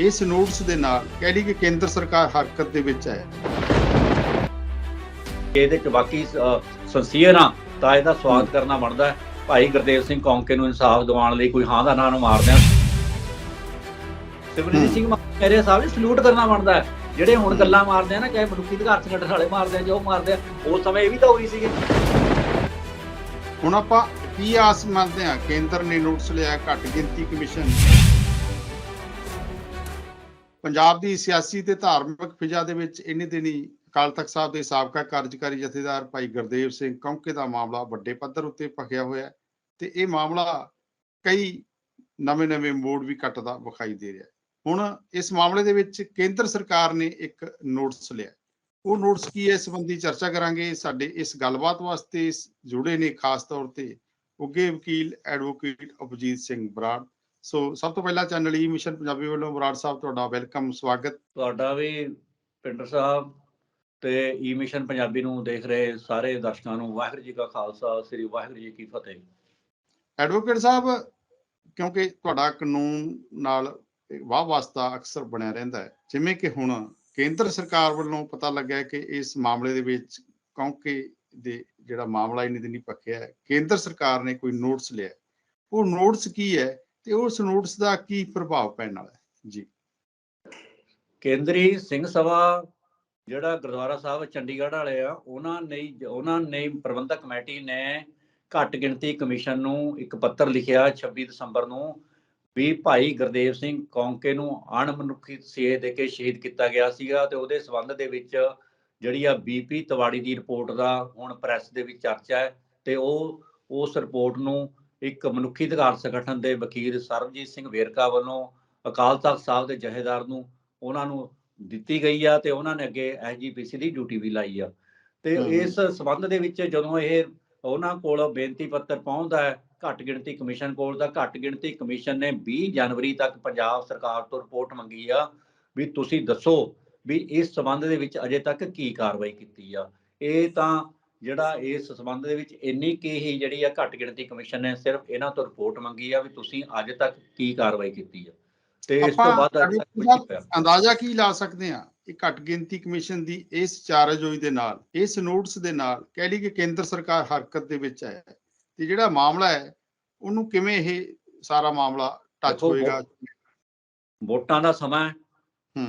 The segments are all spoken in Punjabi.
ਇਸ ਨੋਟਿਸ ਦੇ ਨਾਲ ਕਹਿ ਲਈ ਕਿ ਕੇਂਦਰ ਸਰਕਾਰ ਹਰਕਤ ਦੇ ਵਿੱਚ ਹੈ। ਇਹਦੇ ਚ ਬਾਕੀ ਸੰਸੀਅਰ ਆ ਤਾਂ ਇਹਦਾ ਸਵਾਗਤ ਕਰਨਾ ਬਣਦਾ। ਭਾਈ ਗੁਰਦੇਵ ਸਿੰਘ ਕੌਂਕੇ ਨੂੰ ਇਨਸਾਫ ਦਿਵਾਉਣ ਲਈ ਕੋਈ ਹਾਂ ਦਾ ਨਾਂ ਨੂੰ ਮਾਰਦੇ ਆ। ਸਿਮਰਜੀਤ ਸਿੰਘ ਮੇਰੇ ਸਾਹਿਬ ਨੇ ਸਲੂਟ ਕਰਨਾ ਬਣਦਾ ਹੈ। ਜਿਹੜੇ ਹੁਣ ਗੱਲਾਂ ਮਾਰਦੇ ਆ ਨਾ ਚਾਹੇ ਮਨੁੱਖੀ ਅਧਿਕਾਰ ਸੰਗਠਨ ਵਾਲੇ ਮਾਰਦੇ ਆ ਜੋ ਮਾਰਦੇ ਆ ਉਸ ਸਮੇਂ ਇਹ ਵੀ ਤਾਂ ਹੋਈ ਸੀਗੇ। ਹੁਣ ਆਪਾਂ ਕੀ ਆਸ ਮੰਨਦੇ ਹਾਂ ਕੇਂਦਰ ਨੇ ਨੋਟਿਸ ਲਿਆ ਘੱਟ ਗਿਣਤੀ ਕਮਿਸ਼ਨ। ਪੰਜਾਬ ਦੀ ਸਿਆਸੀ ਤੇ ਧਾਰਮਿਕ ਫਿਜ਼ਾ ਦੇ ਵਿੱਚ ਇੰਨੇ ਦਿਨੀ ਅਕਾਲ ਤਖਤ ਸਾਹਿਬ ਦੇ ਸਾਬਕਾ ਕਾਰਜਕਾਰੀ ਜਥੇਦਾਰ ਭਾਈ ਗੁਰਦੇਵ ਸਿੰਘ ਕੌਂਕੇ ਦਾ ਮਾਮਲਾ ਵੱਡੇ ਪੱਧਰ ਉੱਤੇ ਭਖਿਆ ਹੋਇਆ ਤੇ ਇਹ ਮਾਮਲਾ ਕਈ ਨਵੇਂ-ਨਵੇਂ ਮੋੜ ਵੀ ਕੱਟਦਾ ਵਿਖਾਈ ਦੇ ਰਿਹਾ ਹੁਣ ਇਸ ਮਾਮਲੇ ਦੇ ਵਿੱਚ ਕੇਂਦਰ ਸਰਕਾਰ ਨੇ ਇੱਕ ਨੋਟਿਸ ਲਿਆ ਉਹ ਨੋਟਿਸ ਕੀ ਹੈ ਇਸ ਸੰਬੰਧੀ ਚਰਚਾ ਕਰਾਂਗੇ। ਸਾਡੇ ਇਸ ਗੱਲਬਾਤ ਵਾਸਤੇ ਜੁੜੇ ਨੇ ਖਾਸ ਤੌਰ ਤੇ ਉੱਗੇ ਵਕੀਲ ਐਡਵੋਕੇਟ ਅਭਜੀਤ ਸਿੰਘ ਬਰਾੜ। ਸੋ ਸਭ ਤੋਂ ਪਹਿਲਾਂ ਚੈਨਲ ਈ ਮਿਸ਼ਨ ਪੰਜਾਬੀ ਵੱਲੋਂ ਬਰਾੜ ਸਾਹਿਬ ਤੁਹਾਡਾ ਵੈਲਕਮ ਸਵਾਗਤ। ਤੁਹਾਡਾ ਵੀ ਪਿੰਡਰ ਸਾਹਿਬ ਤੇ ਈ ਮਿਸ਼ਨ ਪੰਜਾਬੀ ਨੂੰ ਦੇਖ ਰਹੇ ਸਾਰੇ ਦਰਸ਼ਕਾਂ ਨੂੰ ਵਾਹਿਗੁਰੂ ਜੀ ਕਾ ਖਾਲਸਾ ਸ੍ਰੀ ਵਾਹਿਗੁਰੂ ਜੀ ਕੀ ਫਤਿਹ। ਐਡਵੋਕੇਟ ਸਾਹਿਬ ਕਿਉਂਕਿ ਤੁਹਾਡਾ ਕਾਨੂੰਨ ਨਾਲ ਵਾਹ ਵਾਸਤਾ ਅਕਸਰ ਬਣਿਆ ਰਹਿੰਦਾ ਹੈ ਜਿਵੇਂ ਕਿ ਹੁਣ ਕੇਂਦਰ ਸਰਕਾਰ ਵੱਲੋਂ ਪਤਾ ਲੱਗਾ ਹੈ ਕਿ ਇਸ ਮਾਮਲੇ ਦੇ ਵਿੱਚ ਕੌਂਕੇ ਦੇ ਜਿਹੜਾ ਮਾਮਲਾ ਇੰਨੀ ਦਿਨੀ ਪੱਕਿਆ ਹੈ ਕੇਂਦਰ ਸਰਕਾਰ ਨੇ ਕੋਈ ਨੋਟਿਸ ਲਿਆ। ਉਹ ਨੋਟਿਸ ਕੀ ਹੈ? ਤੇ ਉਸ ਨੋਟਿਸ ਦਾ ਕੀ ਪ੍ਰਭਾਵ ਪੈਣ ਵਾਲਾ ਹੈ? ਜੀ। ਕੇਂਦਰੀ ਸਿੰਘ ਸਭਾ ਜਿਹੜਾ ਗੁਰਦੁਆਰਾ ਸਾਹਿਬ ਚੰਡੀਗੜ੍ਹ ਵਾਲੇ ਆ, ਉਹਨਾਂ ਨੇ ਉਹਨਾਂ ਨੇ ਪ੍ਰਬੰਧਕ ਕਮੇਟੀ ਨੇ ਘੱਟ ਗਿਣਤੀ ਕਮਿਸ਼ਨ ਨੂੰ ਇੱਕ ਪੱਤਰ ਲਿਖਿਆ 26 ਦਸੰਬਰ ਨੂੰ ਵੀ ਭਾਈ ਗੁਰਦੇਵ ਸਿੰਘ ਕੌਂਕੇ ਨੂੰ ਅਣਮਨੁੱਖੀ ਸੇਧ ਦੇ ਕੇ ਸ਼ਹੀਦ ਕੀਤਾ ਗਿਆ ਸੀਗਾ ਤੇ ਉਹਦੇ ਸਬੰਧ ਦੇ ਵਿੱਚ ਜਿਹੜੀ ਆ ਬੀਪੀ ਤਵਾੜੀ ਦੀ ਰਿਪੋਰਟ ਦਾ ਹੁਣ ਪ੍ਰੈਸ ਦੇ ਵਿੱਚ ਚਰਚਾ ਹੈ ਤੇ ਉਹ, ਉਸ ਰਿਪੋਰਟ ਨੂੰ ਇੱਕ ਮਨੁੱਖੀ ਅਧਿਕਾਰ ਸੰਗਠਨ ਦੇ ਵਕੀਲ ਸਰਬਜੀਤ ਸਿੰਘ ਵੇਰਕਾ ਵੱਲੋਂ ਅਕਾਲ ਤਖਤ ਸਾਹਿਬ ਦੇ ਜਹੇਦਾਰ ਨੂੰ ਉਹਨਾਂ ਨੂੰ ਦਿੱਤੀ ਗਈ ਆ ਤੇ ਉਹਨਾਂ ਨੇ ਅੱਗੇ ਐਸਜੀਪੀਸੀ ਦੀ ਡਿਊਟੀ ਵੀ ਲਾਈ ਆ ਤੇ। ਇਸ ਸਬੰਧ ਦੇ ਵਿੱਚ ਜਦੋਂ ਇਹ ਉਹਨਾਂ ਕੋਲ ਬੇਨਤੀ ਪੱਤਰ ਪਹੁੰਚਦਾ ਹੈ ਘੱਟ ਗਿਣਤੀ ਕਮਿਸ਼ਨ ਕੋਲ ਤਾਂ ਘੱਟ ਗਿਣਤੀ ਕਮਿਸ਼ਨ ਨੇ 20 ਜਨਵਰੀ ਤੱਕ ਪੰਜਾਬ ਸਰਕਾਰ ਤੋਂ ਰਿਪੋਰਟ ਮੰਗੀ ਆ ਵੀ ਤੁਸੀਂ ਦੱਸੋ ਵੀ ਇਸ ਸਬੰਧ ਦੇ ਵਿੱਚ ਅਜੇ ਤੱਕ ਕੀ ਕਾਰਵਾਈ ਕੀਤੀ ਆ ਇਹ ਤਾਂ ਜਿਹੜਾ ਇਸ ਸਬੰਧ ਦੇ ਵਿੱਚ ਇੰਨੀ ਕੀ ਹੀ ਜਿਹੜੀ ਆ ਘੱਟ ਗਿਣਤੀ ਕਮਿਸ਼ਨ ਨੇ ਸਿਰਫ ਇਹਨਾਂ ਤੋਂ ਰਿਪੋਰਟ ਮੰਗੀ ਆ ਵੀ ਤੁਸੀਂ ਅੱਜ ਤੱਕ ਕੀ ਕਾਰਵਾਈ ਕੀਤੀ ਆ। ਤੇ ਇਸ ਤੋਂ ਬਾਅਦ ਅੱਜ ਤੱਕ ਕੁਝ ਨਹੀਂ ਹੋਇਆ ਅੰਦਾਜ਼ਾ ਕੀ ਲਾ ਸਕਦੇ ਆ ਇਹ ਘੱਟ ਗਿਣਤੀ ਕਮਿਸ਼ਨ ਦੀ ਇਸ ਚਾਰਜੋਈ ਦੇ ਨਾਲ ਇਸ ਨੋਟਿਸ ਦੇ ਨਾਲ ਕਹਿ ਲਈ ਕਿ ਕੇਂਦਰ ਸਰਕਾਰ ਹਰਕਤ ਦੇ ਵਿੱਚ ਹੈ ਤੇ ਜਿਹੜਾ ਮਾਮਲਾ ਹੈ ਉਹਨੂੰ ਕਿਵੇਂ ਇਹ ਸਾਰਾ ਮਾਮਲਾ ਟੱਚ ਹੋਏਗਾ? ਵੋਟਾਂ ਦਾ ਸਮਾਂ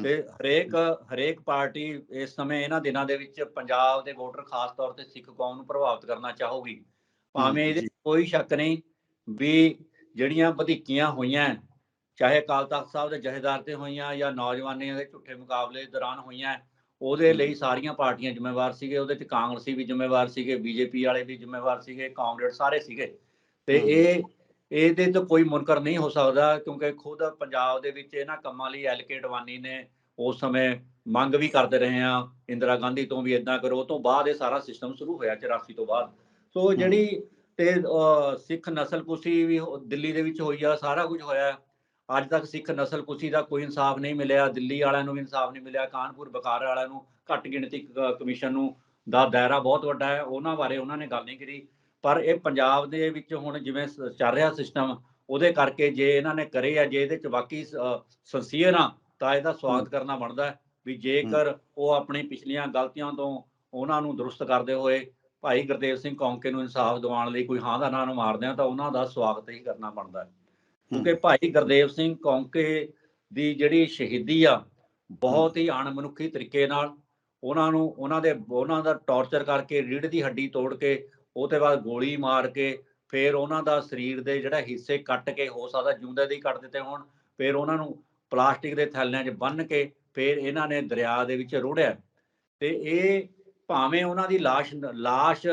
ਤੇ ਹਰੇਕ ਹਰੇਕ ਪਾਰਟੀ ਇਸ ਸਮੇਂ ਇਹਨਾਂ ਦਿਨਾਂ ਦੇ ਵਿੱਚ ਪੰਜਾਬ ਦੇ ਵੋਟਰ ਖਾਸ ਤੌਰ ਤੇ ਸਿੱਖ ਕੌਮ ਨੂੰ ਪ੍ਰਭਾਵਿਤ ਕਰਨਾ ਚਾਹੂਗੀ। ਭਾਵੇਂ ਇਹਦੇ ਕੋਈ ਸ਼ੱਕ ਨਹੀਂ ਵੀ ਜਿਹੜੀਆਂ ਵਧੀਕੀਆਂ ਹੋਈਆਂ ਚਾਹੇ ਅਕਾਲ ਤਖਤ ਸਾਹਿਬ ਦੇ ਜਹੇਦਾਰ ਤੇ ਹੋਈਆਂ ਜਾਂ ਨੌਜਵਾਨੀਆਂ ਦੇ ਝੂਠੇ ਮੁਕਾਬਲੇ ਦੌਰਾਨ ਹੋਈਆਂ ਉਹਦੇ ਲਈ ਸਾਰੀਆਂ ਪਾਰਟੀਆਂ ਜ਼ਿੰਮੇਵਾਰ ਸੀਗੇ ਉਹਦੇ ਚ ਕਾਂਗਰਸੀ ਵੀ ਜ਼ਿੰਮੇਵਾਰ ਸੀਗੇ ਬੀਜੇਪੀ ਵਾਲੇ ਵੀ ਜ਼ਿੰਮੇਵਾਰ ਸੀਗੇ ਕਾਂਗਰਸ ਸਾਰੇ ਸੀਗੇ। ਤੇ। ਇਹ ਇਹਦੇ ਤੋਂ ਕੋਈ ਮੁਨਕਰ ਨਹੀਂ ਹੋ ਸਕਦਾ ਕਿਉਂਕਿ ਖੁਦ ਪੰਜਾਬ ਦੇ ਵਿੱਚ ਇਹਨਾਂ ਕੰਮਾਂ ਲਈ ਐਲਕੇ ਅਡਵਾਨੀ ਨੇ ਉਸ ਸਮੇਂ ਮੰਗ ਵੀ ਕਰਦੇ ਰਹੇ ਆ ਇੰਦਰਾ ਗਾਂਧੀ ਤੋਂ ਵੀ ਇਦਾਂ ਕਰੋ ਤੋਂ ਬਾਅਦ ਇਹ ਸਾਰਾ ਸਿਸਟਮ ਸ਼ੁਰੂ ਹੋਇਆ 84 ਤੋਂ ਬਾਅਦ। ਸੋ ਜਿਹੜੀ ਤੇ ਸਿੱਖ ਨਸਲਕੁਸ਼ੀ ਵੀ ਦਿੱਲੀ ਦੇ ਵਿੱਚ ਹੋਈ ਆ ਸਾਰਾ ਕੁਝ ਹੋਇਆ। ਅੱਜ ਤੱਕ ਸਿੱਖ ਨਸਲਕੁਸ਼ੀ ਦਾ ਕੋਈ ਇਨਸਾਫ ਨਹੀਂ ਮਿਲਿਆ ਦਿੱਲੀ ਵਾਲਿਆਂ ਨੂੰ ਵੀ ਇਨਸਾਫ ਨਹੀਂ ਮਿਲਿਆ ਕਾਨਪੁਰ ਬਕਾਰ ਵਾਲਿਆਂ ਨੂੰ ਘੱਟ ਗਿਣਤੀ ਕ- ਕਮਿਸ਼ਨ ਨੂੰ ਦਾ ਦਾਇਰਾ ਬਹੁਤ ਵੱਡਾ ਹੈ ਉਹਨਾਂ ਬਾਰੇ ਉਹਨਾਂ ਨੇ ਗੱਲ ਨਹੀਂ ਕੀਤੀ ਪਰ ਇਹ ਪੰਜਾਬ ਦੇ ਵਿੱਚ ਹੁਣ ਜਿਵੇਂ ਚੱਲ ਰਿਹਾ ਸਿਸਟਮ ਉਹਦੇ ਕਰਕੇ ਜੇ ਇਹਨਾਂ ਨੇ ਕਰੇ ਆ ਜੇ ਇਹਦੇ ਚ ਬਾਕੀ ਸੰਸੀਅਰ ਆ ਤਾਂ ਇਹਦਾ ਸਵਾਗਤ ਕਰਨਾ ਬਣਦਾ ਵੀ ਜੇਕਰ ਉਹ ਆਪਣੀ ਪਿਛਲੀਆਂ ਗਲਤੀਆਂ ਤੋਂ ਉਹਨਾਂ ਨੂੰ ਦਰੁਸਤ ਕਰਦੇ ਹੋਏ ਭਾਈ ਗੁਰਦੇਵ ਸਿੰਘ ਕੌਂਕੇ ਨੂੰ ਇਨਸਾਫ ਦਿਵਾਉਣ ਲਈ ਕੋਈ ਹਾਂ ਦਾ ਨਾਂ ਨੂੰ ਮਾਰਦੇ ਆ ਤਾਂ ਉਹਨਾਂ ਦਾ ਸਵਾਗਤ ਹੀ ਕਰਨਾ ਬਣਦਾ ਕਿਉਂਕਿ ਭਾਈ ਗੁਰਦੇਵ ਸਿੰਘ ਕੌਂਕੇ ਦੀ ਜਿਹੜੀ ਸ਼ਹੀਦੀ ਆ ਬਹੁਤ ਹੀ ਅਣਮਨੁੱਖੀ ਤਰੀਕੇ ਨਾਲ ਉਹਨਾਂ ਨੂੰ ਉਹਨਾਂ ਦੇ ਉਹਨਾਂ ਦਾ ਟੌਰਚਰ ਕਰਕੇ ਰੀੜ ਦੀ ਹੱਡੀ ਤੋੜ ਕੇ ਉਹਦੇ ਬਾਅਦ ਗੋਲੀ ਮਾਰ ਕੇ ਫਿਰ ਉਹਨਾਂ ਦਾ ਸਰੀਰ ਦੇ ਜਿਹੜਾ ਹਿੱਸੇ ਕੱਟ ਕੇ ਹੋ ਸਕਦਾ, ਜਿਉਂਦੇ ਦੇ ਕੱਟ ਦਿੱਤੇ ਹੋਣ, ਫਿਰ ਉਹਨਾਂ ਨੂੰ ਪਲਾਸਟਿਕ ਦੇ ਥੈਲਿਆਂ 'ਚ ਬੰਨ੍ਹ ਕੇ ਫਿਰ ਇਹਨਾਂ ਨੇ ਦਰਿਆ ਦੇ ਵਿੱਚ ਰੋੜਿਆ। ਤੇ ਇਹ ਭਾਵੇਂ ਉਹਨਾਂ ਦੀ ਲਾਸ਼ ਲਾਸ਼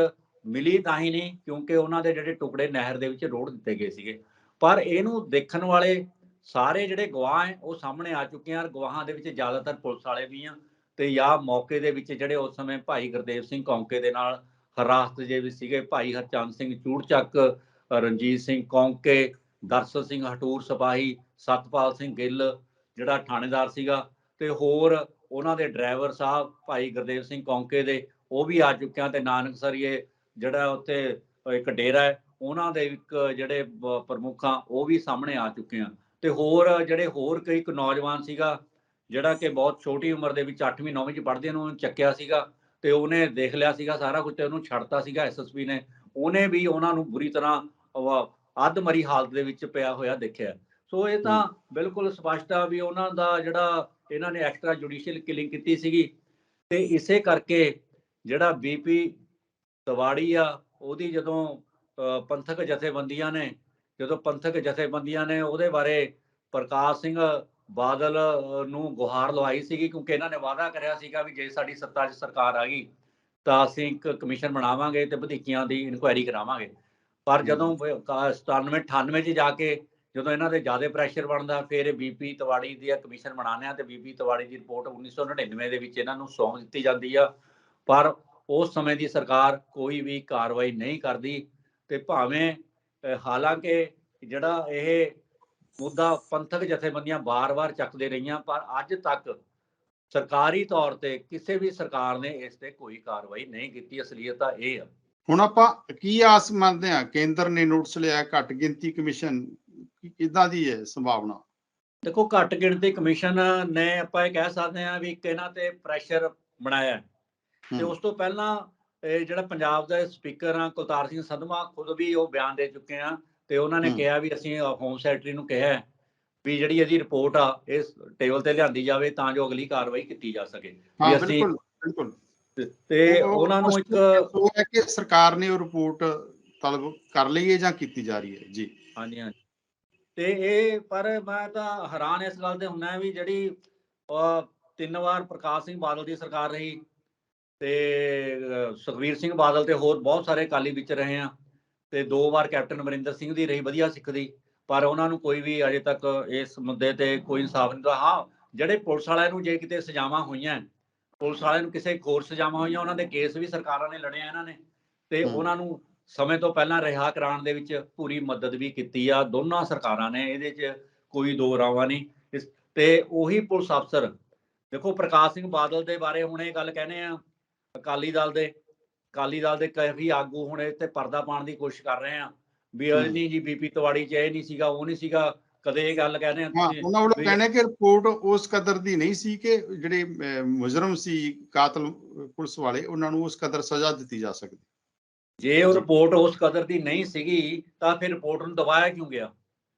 ਮਿਲੀ ਤਾਂ ਹੀ ਨਹੀਂ, ਕਿਉਂਕਿ ਉਹਨਾਂ ਦੇ ਜਿਹੜੇ ਟੁਕੜੇ ਨਹਿਰ ਦੇ ਵਿੱਚ ਰੋੜ ਦਿੱਤੇ ਗਏ ਸੀਗੇ। ਪਰ ਇਹਨੂੰ ਦੇਖਣ ਵਾਲੇ ਸਾਰੇ ਜਿਹੜੇ ਗਵਾਹ ਹੈ, ਉਹ ਸਾਹਮਣੇ ਆ ਚੁੱਕੇ ਹਨ ਗਵਾਹਾਂ ਦੇ ਵਿੱਚ ਜ਼ਿਆਦਾਤਰ ਪੁਲਿਸ ਵਾਲੇ ਵੀ ਆ। ਤੇ ਜਾਂ ਮੌਕੇ ਦੇ ਵਿੱਚ ਜਿਹੜੇ ਉਸ ਸਮੇਂ ਭਾਈ ਗੁਰਦੇਵ ਸਿੰਘ ਕੌਂਕੇ ਦੇ ਨਾਲ ਹਰਾਸਤ ਜੇ ਵੀ ਸੀਗੇ, ਭਾਈ ਹਰਚੰਦ ਸਿੰਘ ਚੂੜਚੱਕ, ਰਣਜੀਤ ਸਿੰਘ ਕੌਂਕੇ, ਦਰਸ਼ਨ ਸਿੰਘ ਹਟੂਰ, ਸਿਪਾਹੀ ਸਤਪਾਲ ਸਿੰਘ ਗਿੱਲ, ਜਿਹੜਾ ਥਾਣੇਦਾਰ ਸੀਗਾ ਤੇ ਹੋਰ ਉਹਨਾਂ ਦੇ ਡਰਾਈਵਰ ਸਾਹਿਬ, ਭਾਈ ਗੁਰਦੇਵ ਸਿੰਘ ਕੌਂਕੇ ਦੇ, ਉਹ ਵੀ ਆ ਚੁੱਕੇ ਆ ਤੇ ਨਾਨਕਸਰੀਏ ਜਿਹੜਾ ਉੱਥੇ ਇੱਕ ਡੇਰਾ ਹੈ, ਉਹਨਾਂ ਦੇ ਇੱਕ ਜਿਹੜੇ ਬ- ਪ੍ਰਮੁੱਖ ਆ, ਉਹ ਵੀ ਸਾਹਮਣੇ ਆ ਚੁੱਕੇ ਆ। ਤੇ ਹੋਰ ਜਿਹੜੇ ਹੋਰ ਕਈ ਇੱਕ ਨੌਜਵਾਨ ਸੀਗਾ, ਜਿਹੜਾ ਕਿ ਬਹੁਤ ਛੋਟੀ ਉਮਰ ਦੇ ਵਿੱਚ 8ਵੀਂ 9ਵੀਂ ਚ ਪੜ੍ਹਦੇ ਨੂੰ, ਉਹਨੂੰ ਚੱਕਿਆ ਸੀਗਾ। ਤੇ ਉਹਨੇ ਦੇਖ ਲਿਆ ਸੀਗਾ ਸਾਰਾ ਕੁਝ ਤੇ ਉਹਨੂੰ ਛੱਡਤਾ ਸੀਗਾ ਐਸਐਸਪੀ ਨੇ। ਉਹਨੇ ਵੀ ਉਹਨਾਂ ਨੂੰ ਬੁਰੀ ਤਰ੍ਹਾਂ ਉਹ ਅੱਧਮਰੀ ਹਾਲਤ ਦੇ ਵਿੱਚ ਪਿਆ ਹੋਇਆ ਦੇਖਿਆ। ਸੋ ਇਹ ਤਾਂ ਬਿਲਕੁਲ ਸਪਸ਼ਟ ਆ ਵੀ ਉਹਨਾਂ ਦਾ ਜਿਹੜਾ ਇਹਨਾਂ ਨੇ ਐਕਸਟਰਾ ਜੁਡੀਸ਼ੀਅਲ ਕਿਲਿੰਗ ਕੀਤੀ ਸੀਗੀ। ਤੇ ਇਸੇ ਕਰਕੇ ਜਿਹੜਾ ਬੀਪੀ ਤਵਾੜੀ ਆ ਉਹਦੀ ਜਦੋਂ ਪੰਥਕ ਜਥੇਬੰਦੀਆਂ ਨੇ ਜਦੋਂ ਪੰਥਕ ਜਥੇਬੰਦੀਆਂ ਨੇ ਉਹਦੇ ਬਾਰੇ ਪ੍ਰਕਾਸ਼ ਸਿੰਘ ਬਾਦਲ ਨੂੰ ਗੁਹਾਰ ਲਵਾਈ ਸੀਗੀ ਕਿਉਂਕਿ ਇਹਨਾਂ ਨੇ ਵਾਅਦਾ ਕਰਿਆ ਸੀਗਾ ਵੀ ਜੇ ਸਾਡੀ ਸੱਤਾ 'ਚ ਸਰਕਾਰ ਆ ਗਈ ਤਾਂ ਅਸੀਂ ਇੱਕ ਕਮਿਸ਼ਨ ਬਣਾਵਾਂਗੇ ਤੇ ਵਧੀਕੀਆਂ ਦੀ ਇਨਕੁਆਇਰੀ ਕਰਾਵਾਂਗੇ। ਪਰ ਜਦੋਂ 97 98 'ਚ ਜਾ ਕੇ ਜਦੋਂ ਇਹਨਾਂ ਦੇ ਜ਼ਿਆਦਾ ਪ੍ਰੈਸ਼ਰ ਬਣਦਾ ਫਿਰ ਬੀਪੀ ਤਵਾੜੀ ਦੀ ਕਮਿਸ਼ਨ ਬਣਾਉਂਦੇ ਆ ਤੇ ਬੀਪੀ ਤਵਾੜੀ ਦੀ ਰਿਪੋਰਟ 1999 ਦੇ ਵਿੱਚ ਇਹਨਾਂ ਨੂੰ ਸੌਂਪ ਦਿੱਤੀ ਜਾਂਦੀ ਆ। ਪਰ ਉਸ ਸਮੇਂ ਦੀ ਸਰਕਾਰ ਕੋਈ ਵੀ ਕਾਰਵਾਈ ਨਹੀਂ ਕਰਦੀ ਤੇ ਭਾਵੇਂ ਹਾਲਾਂਕਿ ਜਿਹੜਾ ਇਹ ਮੁੱਦਾ ਪੰਥਕ ਜਥੇਬੰਦੀਆਂ ਬਾਰ-ਬਾਰ ਚੱਕਦੇ ਰਹੀਆਂ ਪਰ ਅੱਜ ਤੱਕ ਸਰਕਾਰੀ ਤੌਰ ਤੇ ਕਿਸੇ ਵੀ ਸਰਕਾਰ ਨੇ ਇਸ ਤੇ ਕੋਈ ਕਾਰਵਾਈ ਨਹੀਂ ਕੀਤੀ। ਅਸਲੀਅਤ ਤਾਂ ਇਹ ਆ। ਹੁਣ ਆਪਾਂ ਕੀ ਆਸ ਮੰਨਦੇ ਆ ਕੇਂਦਰ ਨੇ ਨੋਟਿਸ ਲਿਆ ਘੱਟ ਗਿਣਤੀ ਕਮਿਸ਼ਨ ਕਿਦਾਂ ਦੀ ਹੈ ਸੰਭਾਵਨਾ? ਦੇਖੋ ਘੱਟ ਗਿਣਤੀ ਕਮਿਸ਼ਨ ਨੇ ਆਪਾਂ ਇਹ ਕਹਿ ਸਕਦੇ ਹਾਂ ਵੀ ਇੱਕ ਇਹਨਾਂ ਤੇ ਪ੍ਰੈਸ਼ਰ ਬਣਾਇਆ। ਤੇ ਉਸ ਤੋਂ ਪਹਿਲਾਂ ਇਹ ਜਿਹੜਾ ਪੰਜਾਬ ਦਾ ਸਪੀਕਰ ਆ ਕੁਲਤਾਰ ਸਿੰਘ ਸੰਧਵਾ ਖੁਦ ਵੀ ਉਹ ਬਿਆਨ ਦੇ ਚੁੱਕੇ ਆ ਤੇ ਉਹਨਾਂ ਨੇ। ਕਿਹਾ ਵੀ ਅਸੀਂ ਹੋਮ ਸੈਕਟਰੀ ਨੂੰ ਕਿਹਾ ਵੀ ਜਿਹੜੀ ਇਹਦੀ ਰਿਪੋਰਟ ਆ ਇਸ ਟੇਬਲ ਤੇ ਲਿਆਂਦੀ ਜਾਵੇ ਤਾਂ ਜੋ ਅਗਲੀ ਕਾਰਵਾਈ ਕੀਤੀ ਜਾ ਸਕੇ। ਵੀ ਅਸੀਂ ਬਿਲਕੁਲ ਤੇ ਉਹ- ਉਹਨਾਂ ਨੂੰ ਇੱਕ ਉਹ ਹੈ ਕਿ ਸਰਕਾਰ ਨੇ ਉਹ ਰਿਪੋਰਟ ਤਲਬ ਕਰ ਲਈ ਹੈ ਜਾਂ ਕੀਤੀ ਜਾ ਰਹੀ ਹੈ? ਜੀ। ਹਾਂਜੀ ਹਾਂਜੀ। ਤੇ ਇਹ ਪਰ ਮੈਂ ਤਾਂ ਹੈਰਾਨ ਇਸ ਗੱਲ ਤੇ ਹੁੰਨਾ ਵੀ ਜਿਹੜੀ ਤਿੰਨ ਵਾਰ ਪ੍ਰਕਾਸ਼ ਸਿੰਘ ਬਾਦਲ ਦੀ ਸਰਕਾਰ ਰਹੀ ਤੇ ਅਹ, ਸੁਖਬੀਰ ਸਿੰਘ ਬਾਦਲ ਤੇ ਹੋਰ ਬਹੁਤ ਸਾਰੇ ਅਕਾਲੀ ਵਿੱਚ ਰਹੇ ਆ। ਤੇ ਦੋ ਵਾਰ ਕੈਪਟਨ ਅਮਰਿੰਦਰ ਸਿੰਘ ਦੀ ਰਹੀ ਵਧੀਆ ਸਿੱਖ ਦੀ। ਪਰ ਉਹਨਾਂ ਨੂੰ ਕੋਈ ਵੀ ਅਜੇ ਤੱਕ ਇਸ ਮੁੱਦੇ ਤੇ ਕੋਈ ਇਨਸਾਫ ਨਹੀਂ ਦਿੱਤਾ ਹਾਂ ਜਿਹੜੇ ਪੁਲਿਸ ਵਾਲਿਆਂ ਨੂੰ ਜੇ ਕਿਤੇ ਸਜ਼ਾਵਾਂ ਹੋਈਆਂ ਪੁਲਿਸ ਵਾਲਿਆਂ ਨੂੰ ਕਿਸੇ ਹੋਰ ਸਜ਼ਾਵਾਂ ਹੋਈਆਂ ਉਹਨਾਂ ਦੇ ਕੇਸ ਵੀ ਸਰਕਾਰਾਂ ਨੇ ਲੜੇ ਆ ਇਹਨਾਂ ਨੇ। ਤੇ। ਉਹਨਾਂ ਨੂੰ ਸਮੇਂ ਤੋਂ ਪਹਿਲਾਂ ਰਿਹਾ ਕਰਾਉਣ ਦੇ ਵਿੱਚ ਪੂਰੀ ਮਦਦ ਵੀ ਕੀਤੀ ਆ। ਦੋਨਾਂ ਸਰਕਾਰਾਂ ਨੇ ਇਹਦੇ 'ਚ ਕੋਈ ਦੋ ਰਾਵਾਂ ਨਹੀਂ। ਤੇ ਉਹੀ ਪੁਲਿਸ ਅਫਸਰ ਦੇਖੋ ਪ੍ਰਕਾਸ਼ ਸਿੰਘ ਬਾਦਲ ਦੇ ਬਾਰੇ ਹੁਣ ਇਹ ਗੱਲ ਕਹਿੰਦੇ ਆ ਅਕਾਲੀ ਦਲ ਦੇ। ਅਕਾਲੀ ਦਲ ਦੇ ਕਾਫੀ ਆਗੂ ਹੁਣ ਤੇ ਪਰਦਾ ਪਾਉਣ ਦੀ ਕੋਸ਼ਿਸ਼ ਕਰ ਰਹੇ ਆ ਵੀ ਇਹ। ਨਹੀਂ ਜੀ ਬੀਪੀ ਤਵਾੜੀ ਚ ਇਹ ਨਹੀਂ ਸੀਗਾ ਉਹ ਨਹੀਂ ਸੀਗਾ ਕਦੇ ਇਹ ਗੱਲ ਕਹਿੰਦੇ ਆ ਉਹਨਾਂ ਵੱਲੋਂ ਕਹਿਣਾ ਕਿ ਰਿਪੋਰਟ ਉਸ ਕਦਰ ਦੀ ਨਹੀਂ ਸੀ ਕਿ ਜਿਹੜੇ ਮੁਜਰਮ ਸੀ ਕਾਤਲ ਪੁਲਿਸ ਵਾਲੇ ਉਹਨਾਂ ਨੂੰ ਉਸ ਕਦਰ ਸਜ਼ਾ ਦਿੱਤੀ ਜਾ ਸਕਦੀ ਜੇ ਉਹ। ਰਿਪੋਰਟ ਉਸ ਕਦਰ ਦੀ ਨਹੀਂ ਸੀਗੀ ਤਾਂ ਫਿਰ ਰਿਪੋਰਟ ਨੂੰ ਦਬਾਇਆ ਕਿਉਂ ਗਿਆ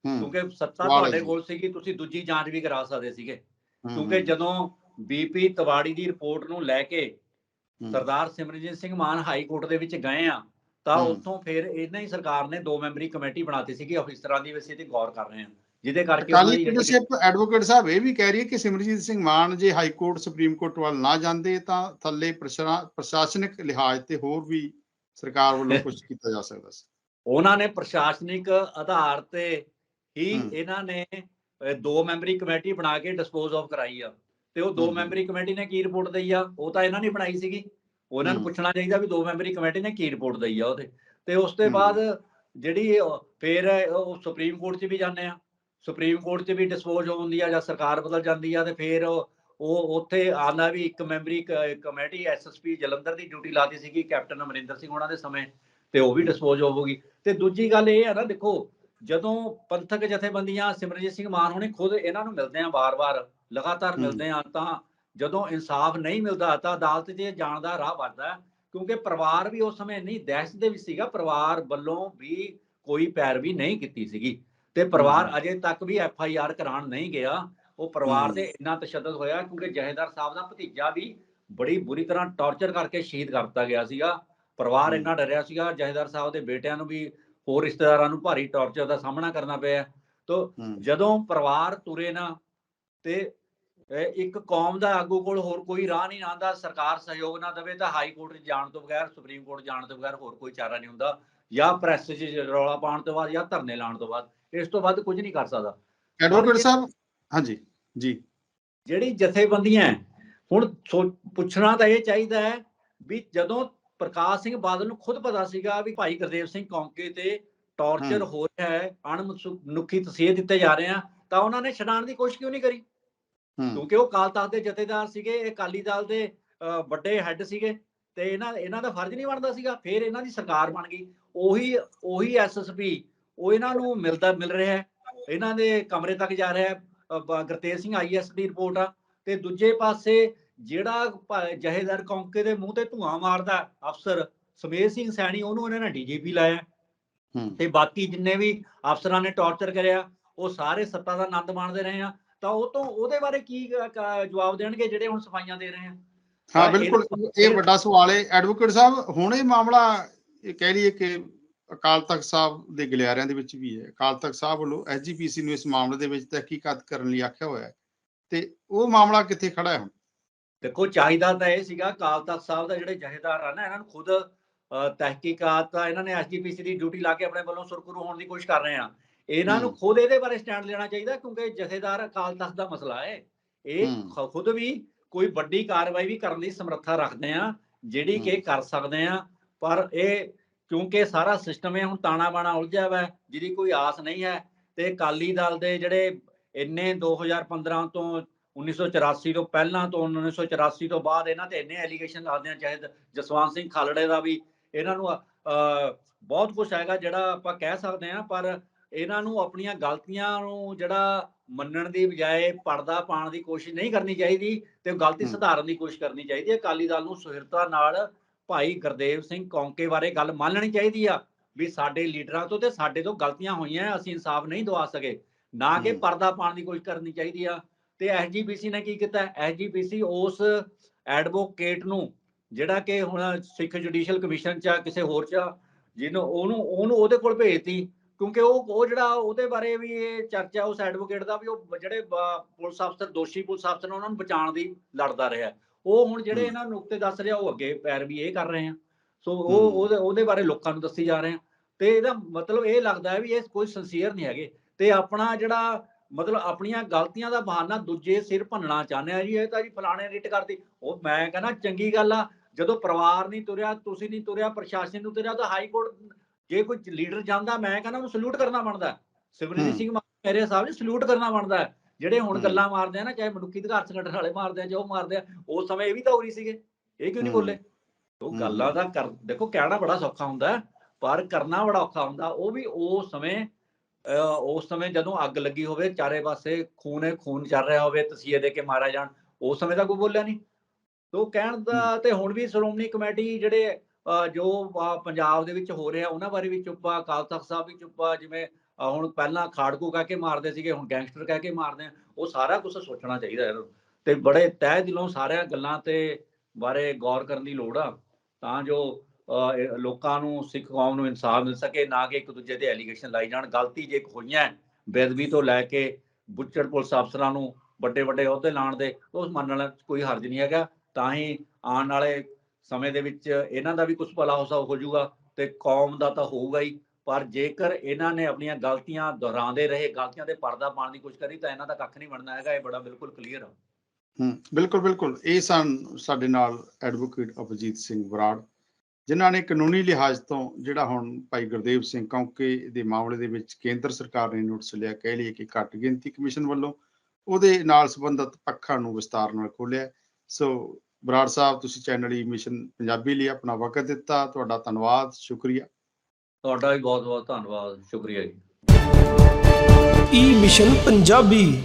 ਕਿਉਂਕਿ ਸੱਤਾ ਤੁਹਾਡੇ। ਕੋਲ ਸੀਗੀ ਤੁਸੀਂ ਦੂਜੀ ਜਾਂਚ ਵੀ ਕਰਾ ਸਕਦੇ ਸੀਗੇ ਕਿਉਂਕਿ ਜਦੋਂ ਬੀਪੀ ਤਵਾੜੀ ਦੀ ਰਿਪੋਰਟ ਨੂੰ ਲੈ ਕੇ ਸਰਦਾਰ ਸਿਮਰਜੀਤ ਸਿੰਘ ਮਾਨ ਹਾਈ ਕੋਰਟ ਦੇ ਵਿੱਚ ਗਏ ਆ ਤਾਂ। ਉੱਥੋਂ ਫਿਰ ਇਹਨਾਂ ਹੀ ਸਰਕਾਰ ਨੇ ਦੋ ਮੈਂਬਰੀ ਕਮੇਟੀ ਬਣਾਤੀ ਸੀਗੀ ਅਫਸਰਾਂ ਦੀ ਵੈਸੇ ਤੇ ਗੌਰ ਕਰ ਰਹੇ ਆ ਜਿਹਦੇ ਕਰਕੇ ਜਿਹੜੀ- ਲੀਡਰਸ਼ਿਪ ਐਡਵੋਕੇਟ ਸਾਹਿਬ ਇਹ ਵੀ ਕਹਿ ਰਹੀ ਹੈ ਕਿ ਸਿਮਰਜੀਤ ਸਿੰਘ ਮਾਨ ਜੇ ਹਾਈ ਕੋਰਟ ਸੁਪਰੀਮ ਕੋਰਟ ਵੱਲ ਨਾ ਜਾਂਦੇ ਤਾਂ ਥੱਲੇ ਪ੍ਰਸ਼ਾ- ਪ੍ਰਸ਼ਾਸਨਿਕ ਲਿਹਾਜ਼ ਤੇ ਹੋਰ ਵੀ ਸਰਕਾਰ ਵੱਲੋਂ ਕੁਝ ਕੀਤਾ ਜਾ ਸਕਦਾ ਸੀ ਉਹਨਾਂ ਨੇ ਪ੍ਰਸ਼ਾਸਨਿਕ ਆਧਾਰ ਤੇ ਹੀ। ਇਹਨਾਂ ਨੇ ਦੋ ਮੈਂਬਰੀ ਕਮੇਟੀ ਬਣਾ ਕੇ ਡਿਸਪੋਜ਼ ਆਫ ਕਰਾਈ ਆ ਤੇ ਉਹ ਦੋ। ਮੈਂਬਰੀ ਕਮੇਟੀ ਨੇ ਕੀ ਰਿਪੋਰਟ ਦਈ ਆ ਉਹ ਤਾਂ ਇਹਨਾਂ ਨੇ ਬਣਾਈ ਸੀਗੀ ਉਹਨਾਂ ਨੂੰ। ਪੁੱਛਣਾ ਚਾਹੀਦਾ ਵੀ ਦੋ ਮੈਂਬਰੀ ਕਮੇਟੀ ਨੇ ਕੀ ਰਿਪੋਰਟ ਦਈ ਆ ਉਹਦੇ ਤੇ ਉਸ ਤੋਂ। ਬਾਅਦ ਜਿਹੜੀ ਫਿਰ ਉਹ ਸੁਪਰੀਮ ਕੋਰਟ 'ਚ ਵੀ ਜਾਂਦੇ ਆ ਸੁਪਰੀਮ ਕੋਰਟ 'ਚ ਵੀ ਡਿਸਪੋਜ਼ ਹੁੰਦੀ ਆ ਜਾਂ ਸਰਕਾਰ ਬਦਲ ਜਾਂਦੀ ਆ ਤੇ ਫਿਰ ਉਹ ਉੱਥੇ ਆਉਂਦਾ ਵੀ ਇੱਕ ਮੈਂਬਰੀ ਕਮੇਟੀ ਐਸਐਸਪੀ ਜਲੰਧਰ ਦੀ ਡਿਊਟੀ ਲਾਤੀ ਸੀਗੀ ਕੈਪਟਨ ਅਮਰਿੰਦਰ ਸਿੰਘ ਉਹਨਾਂ ਦੇ ਸਮੇਂ ਤੇ ਉਹ ਵੀ ਡਿਸਪੋਜ਼ ਹੋਊਗੀ ਤੇ ਦੂਜੀ ਗੱਲ ਇਹ ਹੈ ਨਾ ਦੇਖੋ ਜਦੋਂ ਪੰਥਕ ਜਥੇਬੰਦੀਆਂ ਸਿਮਰਜੀਤ ਸਿੰਘ ਮਾਨ ਹੋਣੀ ਖੁਦ ਇਹਨਾਂ ਨੂੰ ਮਿਲਦੇ ਆ ਵਾਰ-ਵਾਰ ਲਗਾਤਾਰ। ਮਿਲਦੇ ਆ ਤਾਂ ਜਦੋਂ ਇਨਸਾਫ ਨਹੀਂ ਮਿਲਦਾ ਤਾਂ ਅਦਾਲਤ 'ਚ ਜਾਣ ਦਾ ਰਾਹ ਵੱਜਦਾ ਹੈ, ਕਿਉਂਕਿ ਪਰਿਵਾਰ ਵੀ ਉਸ ਸਮੇਂ ਇੰਨੀ ਦਹਿਸ਼ਤ ਦੇ ਵਿੱਚ ਸੀਗਾ ਪਰਿਵਾਰ ਵੱਲੋਂ ਵੀ ਕੋਈ ਪੈਰਵੀ ਨਹੀਂ ਕੀਤੀ ਸੀਗੀ ਤੇ ਪਰਿਵਾਰ ਅਜੇ ਤੱਕ ਵੀ ਐਫ ਆਈ ਆਰ ਕਰਾਉਣ ਨਹੀਂ ਗਿਆ ਉਹ ਪਰਿਵਾਰ। ਤੇ ਇੰਨਾ ਤਸ਼ੱਦਦ ਹੋਇਆ ਕਿਉਂਕਿ ਜਹੇਦਾਰ ਸਾਹਿਬ ਦਾ ਭਤੀਜਾ ਵੀ ਬੜੀ ਬੁਰੀ ਤਰ੍ਹਾਂ ਟੌਰਚਰ ਕਰਕੇ ਸ਼ਹੀਦ ਕਰ ਦਿੱਤਾ ਗਿਆ ਸੀਗਾ ਪਰਿਵਾਰ। ਇੰਨਾ ਡਰਿਆ ਸੀਗਾ ਜਹੇਦਾਰ ਸਾਹਿਬ ਦੇ ਬੇਟਿਆਂ ਨੂੰ ਵੀ ਹੋਰ ਰਿਸ਼ਤੇਦਾਰਾਂ ਨੂੰ ਭਾਰੀ ਟੌਰਚਰ ਦਾ ਸਾਹਮਣਾ ਕਰਨਾ ਪਿਆ ਤੋ ਜਦੋਂ ਪਰਿਵਾਰ ਤੁਰੇ ਨਾ ਤੇ ਇੱਕ ਕੌਮ ਦਾ ਆਗੂ ਕੋਲ ਹੋਰ ਕੋਈ ਰਾਹ ਨਹੀਂ ਆਂਦਾ ਸਰਕਾਰ ਸਹਿਯੋਗ ਨਾ ਦੇਵੇ ਤਾਂ ਹਾਈ ਕੋਰਟ ਜਾਣ ਤੋਂ ਬਗੈਰ ਸੁਪਰੀਮ ਕੋਰਟ ਜਾਣ ਤੋਂ ਬਗੈਰ ਹੋਰ ਕੋਈ ਚਾਰਾ ਨਹੀਂ ਹੁੰਦਾ। ਜਾਂ ਪ੍ਰੈਸ 'ਚ ਰੌਲਾ ਪਾਉਣ ਤੋਂ ਬਾਅਦ ਜਾਂ ਧਰਨੇ ਲਾਉਣ ਤੋਂ ਬਾਅਦ ਇਸ ਤੋਂ ਵੱਧ ਕੁਝ ਨਹੀਂ ਕਰ ਸਕਦਾ। ਐਡਵੋਕੇਟ ਸਾਹਿਬ ਹਾਂਜੀ ਜੀ। ਜਿਹੜੀ ਜਥੇਬੰਦੀਆਂ ਹੁਣ ਪੁੱਛਣਾ ਤਾਂ ਇਹ ਚਾਹੀਦਾ ਹੈ ਵੀ ਜਦੋਂ ਪ੍ਰਕਾਸ਼ ਸਿੰਘ ਬਾਦਲ ਨੂੰ ਖੁਦ ਪਤਾ ਸੀਗਾ ਵੀ ਭਾਈ ਗੁਰਦੇਵ ਸਿੰਘ ਕੌਂਕੇ ਤੇ ਟੌਰਚਰ। ਹੋ। ਰਿਹਾ ਹੈ ਅਣਮਨੁੱਖੀ ਤਸੀਹੇ ਦਿੱਤੇ ਜਾ ਰਹੇ ਆ ਤਾਂ ਉਹਨਾਂ ਨੇ ਛਡਾਉਣ ਦੀ ਕੋਸ਼ਿਸ਼ ਕਿਉਂ ਨਹੀਂ ਕਰੀ? ਕਿਉਂਕਿ ਉਹ ਕਾਲ ਤਖਤ ਦੇ ਜਥੇਦਾਰ ਸੀਗੇ ਇਹ ਅਕਾਲੀ ਦਲ ਦੇ ਵੱਡੇ ਹੈੱਡ ਸੀਗੇ ਤੇ ਇਹਨਾਂ ਇਹਨਾਂ ਦਾ ਫਰਜ਼ ਨਹੀਂ ਬਣਦਾ ਸੀਗਾ ਫਿਰ ਇਹਨਾਂ ਦੀ ਸਰਕਾਰ ਬਣ ਗਈ। ਉਹੀ ਉਹੀ ਐਸਐਸਪੀ ਉਹ ਇਹਨਾਂ ਨੂੰ ਮਿਲਦਾ ਮਿਲ ਰਿਹਾ ਹੈ। ਇਹਨਾਂ ਦੇ ਕਮਰੇ ਤੱਕ ਜਾ ਰਿਹਾ ਹੈ। ਗੁਰਤੇਜ ਸਿੰਘ ਆਈਐਸ ਦੀ ਰਿਪੋਰਟ ਆ। ਤੇ ਦੂਜੇ ਪਾਸੇ ਜਿਹੜਾ ਜਹੇਦਾਰ ਕੌਂਕੇ ਦੇ ਮੂੰਹ ਤੇ ਧੂਆਂ ਮਾਰਦਾ ਅਫਸਰ ਸਮੇਤ ਸਿੰਘ ਸੈਣੀ ਉਹਨੂੰ ਇਹਨਾਂ ਨੇ ਡੀਜੀਪੀ ਲਾਇਆ। ਤੇ ਬਾਕੀ ਜਿੰਨੇ ਵੀ ਅਫਸਰਾਂ ਨੇ ਟੌਰਚਰ ਕਰਿਆ ਉਹ ਸਾਰੇ ਸੱਤਾ ਦਾ ਆਨੰਦ ਮਾਣਦੇ ਰਹੇ ਆ। ਤਾਂ ਉਹ ਤੋਂ ਉਹਦੇ ਬਾਰੇ ਕੀ ਜਵਾਬ ਦੇਣਗੇ ਜਿਹੜੇ ਹੁਣ ਸਫਾਈਆਂ ਦੇ ਰਹੇ ਆ? ਹਾਂ ਬਿਲਕੁਲ। ਇਹ ਵੱਡਾ ਸਵਾਲ ਹੈ ਐਡਵੋਕੇਟ ਸਾਹਿਬ ਹੁਣ ਇਹ ਮਾਮਲਾ ਇਹ ਕਹਿ ਲਈਏ ਕਿ ਅਕਾਲ ਤਖਤ ਸਾਹਿਬ ਦੇ ਗਲਿਆਰਿਆਂ ਦੇ ਵਿੱਚ ਵੀ ਹੈ ਅਕਾਲ ਤਖਤ ਸਾਹਿਬ ਵੱਲੋਂ ਐਸਜੀਪੀਸੀ ਨੂੰ ਇਸ ਮਾਮਲੇ ਦੇ ਵਿੱਚ ਤਹਿਕੀਕਾਤ ਕਰਨ ਲਈ ਆਖਿਆ ਹੋਇਆ ਹੈ ਤੇ ਉਹ ਮਾਮਲਾ ਕਿੱਥੇ ਖੜਾ ਹੈ ਹੁਣ? ਦੇਖੋ ਚਾਹੀਦਾ ਤਾਂ ਇਹ ਸੀਗਾ ਅਕਾਲ ਤਖਤ ਸਾਹਿਬ ਦਾ ਜਿਹੜੇ ਜਹੇਦਾਰ ਆ ਨਾ ਇਹਨਾਂ ਨੂੰ ਖੁਦ ਤਹਿਕੀਕਾਤ ਇਹਨਾਂ ਨੇ ਐਸਜੀਪੀਸੀ ਦੀ ਡਿਊਟੀ ਲਾ ਕੇ ਆਪਣੇ ਵੱਲੋਂ ਸੁਰਖਰੂ ਹੋਣ ਦੀ ਕੋਸ਼ਿਸ਼ ਕਰ ਰਹੇ ਆ। ਇਹਨਾਂ ਨੂੰ। ਖੁਦ ਇਹਦੇ ਬਾਰੇ ਸਟੈਂਡ ਲੈਣਾ ਚਾਹੀਦਾ ਕਿਉਂਕਿ ਜਥੇਦਾਰ ਅਕਾਲ ਤਖਤ ਦਾ ਮਸਲਾ ਹੈ ਇਹ ਖੁਦ ਵੀ ਕੋਈ ਵੱਡੀ ਕਾਰਵਾਈ ਵੀ ਕਰਨ ਦੀ ਸਮਰੱਥਾ ਰੱਖਦੇ ਆ ਜਿਹੜੀ ਕਿ। ਕਰ ਸਕਦੇ ਆ ਪਰ ਇਹ ਕਿਉਂਕਿ ਸਾਰਾ ਸਿਸਟਮ ਹੈ ਹੁਣ ਤਾਣਾ ਬਾਣਾ ਉਲਝਿਆ ਹੋਇਆ ਜਿਹਦੀ ਕੋਈ ਆਸ ਨਹੀਂ ਹੈ ਤੇ ਅਕਾਲੀ ਦਲ ਦੇ ਜਿਹੜੇ ਇੰਨੇ 2015 ਤੋਂ 1984 ਤੋਂ ਪਹਿਲਾਂ ਤੋਂ 1984 ਤੋਂ ਬਾਅਦ ਇਹਨਾਂ ਤੇ ਇੰਨੇ ਐਲੀਗੇਸ਼ਨ ਲੱਗਦੇ ਆ ਚਾਹੇ ਜਸਵੰਤ ਸਿੰਘ ਖਾਲੜੇ ਦਾ ਵੀ ਇਹਨਾਂ ਨੂੰ ਬਹੁਤ ਕੁਝ ਹੈਗਾ ਜਿਹੜਾ ਆਪਾਂ ਕਹਿ ਸਕਦੇ ਆ ਪਰ ਇਹਨਾਂ ਨੂੰ ਆਪਣੀਆਂ ਗਲਤੀਆਂ ਨੂੰ ਜਿਹੜਾ ਮੰਨਣ ਦੀ ਬਜਾਏ ਪਰਦਾ ਪਾਉਣ ਦੀ ਕੋਸ਼ਿਸ਼ ਨਹੀਂ ਕਰਨੀ ਚਾਹੀਦੀ ਤੇ ਉਹ ਗਲਤੀ। ਸੁਧਾਰਨ ਦੀ ਕੋਸ਼ਿਸ਼ ਕਰਨੀ ਚਾਹੀਦੀ ਹੈ। ਅਕਾਲੀ ਦਲ ਨੂੰ ਸੁਹਿਰਤਾ ਨਾਲ ਭਾਈ ਗੁਰਦੇਵ ਸਿੰਘ ਕੌਂਕੇ ਬਾਰੇ ਗੱਲ ਮੰਨ ਲੈਣੀ ਚਾਹੀਦੀ ਆ ਵੀ ਸਾਡੇ ਲੀਡਰਾਂ ਤੋਂ ਤੇ ਸਾਡੇ ਤੋਂ ਗਲਤੀਆਂ ਹੋਈਆਂ ਅਸੀਂ ਇਨਸਾਫ ਨਹੀਂ ਦਵਾ ਸਕੇ। ਨਾ ਕਿ। ਪਰਦਾ ਪਾਉਣ ਦੀ ਕੋਸ਼ਿਸ਼ ਕਰਨੀ ਚਾਹੀਦੀ ਆ। ਤੇ ਐਸਜੀਪੀਸੀ ਨੇ ਕੀ ਕੀਤਾ? ਐਸਜੀਪੀਸੀ ਉਸ ਐਡਵੋਕੇਟ ਨੂੰ ਜਿਹੜਾ ਕਿ ਹੁਣ ਸਿੱਖ ਜੁਡੀਸ਼ੀਅਲ ਕਮਿਸ਼ਨ ਚ ਕਿਸੇ ਹੋਰ ਚ ਜਿਹਨੂੰ ਉਹਨੂੰ ਉਹਨੂੰ ਉਹਦੇ ਕੋਲ ਭੇਜਤੀ। ਕਿਉਂਕਿ ਉਹ ਉਹ ਜਿਹੜਾ ਉਹਦੇ ਬਾਰੇ ਵੀ ਇਹ ਚਰਚਾ ਉਸ ਐਡਵੋਕੇਟ ਦਾ ਵੀ ਉਹ ਜਿਹੜੇ ਪੁਲਿਸ ਅਫਸਰ ਦੋਸ਼ੀ ਪੁਲਿਸ ਅਫਸਰ ਨੇ ਉਹਨਾਂ ਨੂੰ ਬਚਾਉਣ ਦੀ ਲੜਦਾ ਰਿਹਾ ਉਹ ਹੁਣ ਜਿਹੜੇ। ਇਹਨਾਂ ਨੁਕਤੇ ਦੱਸ ਰਿਹਾ ਉਹ ਅੱਗੇ ਪੈਰ ਵੀ ਇਹ ਕਰ ਰਹੇ ਆ। ਸੋ ਉਹ ਉਹਦੇ ਬਾਰੇ ਲੋਕਾਂ ਨੂੰ ਦੱਸੀ ਜਾ ਰਹੇ ਆ। ਤੇ ਇਹਦਾ ਮਤਲਬ ਇਹ ਲੱਗਦਾ ਹੈ ਵੀ ਇਹ ਕੋਈ ਸਿੰਸੀਅਰ ਨਹੀਂ ਹੈਗੇ। ਤੇ ਆਪਣਾ ਜਿਹੜਾ ਮਤਲਬ ਆਪਣੀਆਂ ਗਲਤੀਆਂ ਦਾ ਬਹਾਨਾ ਦੂਜੇ ਸਿਰ ਭੰਨਣਾ ਚਾਹੁੰਦੇ ਆ ਜੀ ਇਹ ਤਾਂ ਜੀ ਫਲਾਣੇ ਰਿਟ ਕਰਦੀ ਉਹ ਮੈਂ ਕਹਿੰਦਾ ਚੰਗੀ ਗੱਲ ਆ ਜਦੋਂ ਪਰਿਵਾਰ ਨਹੀਂ ਤੁਰਿਆ ਤੁਸੀਂ ਨਹੀਂ ਤੁਰਿਆ ਪ੍ਰਸ਼ਾਸਨ ਨੂੰ ਤੁਰਿਆ ਤਾਂ ਹਾਈ ਕੋਰਟ ਜੇ ਕੋਈ ਲੀਡਰ ਜਾਂਦਾ ਮੈਂ ਕਹਿੰਦਾ ਉਹਨੂੰ ਸਲੂਟ ਕਰਨਾ ਬਣਦਾ ਸਿਮਰਨਜੀਤ ਹੂੰ। ਸਿੰਘ ਮਾਨ ਮੇਰੇ ਸਾਹਿਬ ਜੀ ਸਲੂਟ ਕਰਨਾ ਬਣਦਾ। ਜਿਹੜੇ ਹੁਣ। ਗੱਲਾਂ ਮਾਰਦੇ ਆ ਨਾ ਚਾਹੇ ਮਨੁੱਖੀ ਅਧਿਕਾਰ ਸੰਗਠਨ ਵਾਲੇ ਮਾਰਦੇ ਆ ਜੋ ਮਾਰਦੇ ਆ ਉਸ ਸਮੇਂ ਇਹ ਵੀ ਤਾਂ ਉਰੀ ਸੀਗੇ ਇਹ ਕਿਉਂ ਨਹੀਂ। ਬੋਲੇ ਉਹ। ਗੱਲਾਂ ਦਾ ਕਰ ਦੇਖੋ ਕਹਿਣਾ ਬੜਾ ਸੌਖਾ ਹੁੰਦਾ ਪਰ ਕਰਨਾ ਬੜਾ ਔਖਾ ਹੁੰਦਾ ਉਹ ਵੀ ਉਸ ਸਮੇਂ ਉਸ ਸਮੇਂ ਜਦੋਂ ਅੱਗ ਲੱਗੀ ਹੋਵੇ ਚਾਰੇ ਪਾਸੇ ਖੂਨੇ ਖੂਨ ਚੱਲ ਰਿਹਾ ਹੋਵੇ ਤਸੀਹੇ ਦੇ ਕੇ ਮਾਰਿਆ ਜਾਣ ਉਸ ਸਮੇਂ ਤਾਂ ਕੋਈ ਬੋਲਿਆ ਨਹੀਂ ਤੋ ਕਹਿਣ ਦਾ ਤੇ ਹੁਣ ਵੀ ਸ਼੍ਰੋਮਣੀ ਕਮੇਟੀ ਜਿਹੜੇ ਜੋ ਪੰਜਾਬ ਦੇ ਵਿੱਚ ਹੋ ਰਿਹਾ ਉਹਨਾਂ ਬਾਰੇ ਵੀ ਚੁੱਪਾ ਅਕਾਲ ਤਖਤ ਸਾਹਿਬ ਵੀ ਚੁੱਪਾ ਜਿਵੇਂ ਹੁਣ ਪਹਿਲਾਂ ਖਾੜਕੂ ਕਹਿ ਕੇ ਮਾਰਦੇ ਸੀਗੇ ਹੁਣ ਗੈਂਗਸਟਰ ਕਹਿ ਕੇ ਮਾਰਦੇ ਆ ਉਹ ਸਾਰਾ ਕੁਝ ਸੋਚਣਾ ਚਾਹੀਦਾ ਇਹਨਾਂ ਤੇ ਬੜੇ ਤਹਿ ਦਿਲੋਂ ਸਾਰਿਆਂ ਗੱਲਾਂ ਤੇ ਬਾਰੇ ਗੌਰ ਕਰਨ ਦੀ ਲੋੜ ਆ ਤਾਂ ਜੋ ਲੋਕਾਂ ਨੂੰ ਸਿੱਖ ਕੌਮ ਨੂੰ ਇਨਸਾਫ ਮਿਲ ਸਕੇ ਨਾ ਕਿ ਇੱਕ ਦੂਜੇ ਤੇ ਐਲੀਗੇਸ਼ਨ ਲਾਈ ਜਾਣ। ਗਲਤੀ ਜੇ ਹੋਈਆਂ ਹੈ, ਬੇਅਦਬੀ ਤੋਂ ਲੈ ਕੇ ਬੁੱਚੜ ਪੁਲਿਸ ਅਫਸਰਾਂ ਨੂੰ ਵੱਡੇ ਵੱਡੇ ਅਹੁਦੇ ਲਾਉਣ ਦੇ ਉਸ ਮੰਨਣ ਵਿੱਚ ਕੋਈ ਹਰਜ ਨਹੀਂ ਹੈਗਾ। ਤਾਂ ਹੀ ਆਉਣ ਵਾਲੇ ਸਮੇਂ ਦੇ ਵਿੱਚ ਇਹਨਾਂ ਦਾ ਵੀ ਕੁਝ ਭਲਾ ਹੋ ਹੋ ਜਾਊਗਾ ਤੇ ਕੌਮ ਦਾ ਤਾਂ ਹੋਊਗਾ ਹੀ। ਪਰ ਜੇਕਰ ਇਹਨਾਂ ਨੇ ਆਪਣੀਆਂ ਗਲਤੀਆਂ ਦੁਹਰਾਉਂਦੇ ਰਹੇ, ਗਲਤੀਆਂ ਤੇ ਪਰਦਾ ਪਾਉਣ ਦੀ ਕੋਸ਼ਿਸ਼ ਕਰੀ, ਤਾਂ ਇਹਨਾਂ ਦਾ ਕੱਖ ਨਹੀਂ ਬਣਨਾ ਹੈਗਾ। ਇਹ ਬੜਾ ਬਿਲਕੁਲ ਕਲੀਅਰ ਆ। ਹੂੰ, ਬਿਲਕੁਲ ਬਿਲਕੁਲ। ਇਹ ਸਨ ਸਾਡੇ ਨਾਲ ਐਡਵੋਕੇਟ ਅਭਜੀਤ ਸਿੰਘ ਬਰਾੜ ਜਿਨ੍ਹਾਂ ਨੇ ਕਾਨੂੰਨੀ ਲਿਹਾਜ਼ ਤੋਂ ਜਿਹੜਾ ਹੁਣ ਭਾਈ ਗੁਰਦੇਵ ਸਿੰਘ ਕੌਂਕੇ ਦੇ ਮਾਮਲੇ ਦੇ ਵਿੱਚ ਕੇਂਦਰ ਸਰਕਾਰ ਨੇ ਨੋਟਿਸ ਲਿਆ, ਕਹਿ ਲਈਏ ਕਿ ਘੱਟ ਗਿਣਤੀ ਕਮਿਸ਼ਨ ਵੱਲੋਂ, ਉਹਦੇ ਨਾਲ ਸੰਬੰਧਿਤ ਪੱਖਾਂ ਨੂੰ ਵਿਸਤਾਰ ਨਾਲ ਖੋਲਿਆ ਸੋ ਬਰਾੜ ਸਾਹਿਬ ਤੁਸੀਂ ਚੈਨਲ ਈ ਮਿਸ਼ਨ ਪੰਜਾਬੀ ਲਈ ਆਪਣਾ ਵਕਤ ਦਿੱਤਾ ਤੁਹਾਡਾ ਧੰਨਵਾਦ ਸ਼ੁਕਰੀਆ। ਤੁਹਾਡਾ ਵੀ ਬਹੁਤ ਬਹੁਤ ਧੰਨਵਾਦ ਸ਼ੁਕਰੀਆ ਜੀ। ਈ ਮਿਸ਼ਨ ਪੰਜਾਬੀ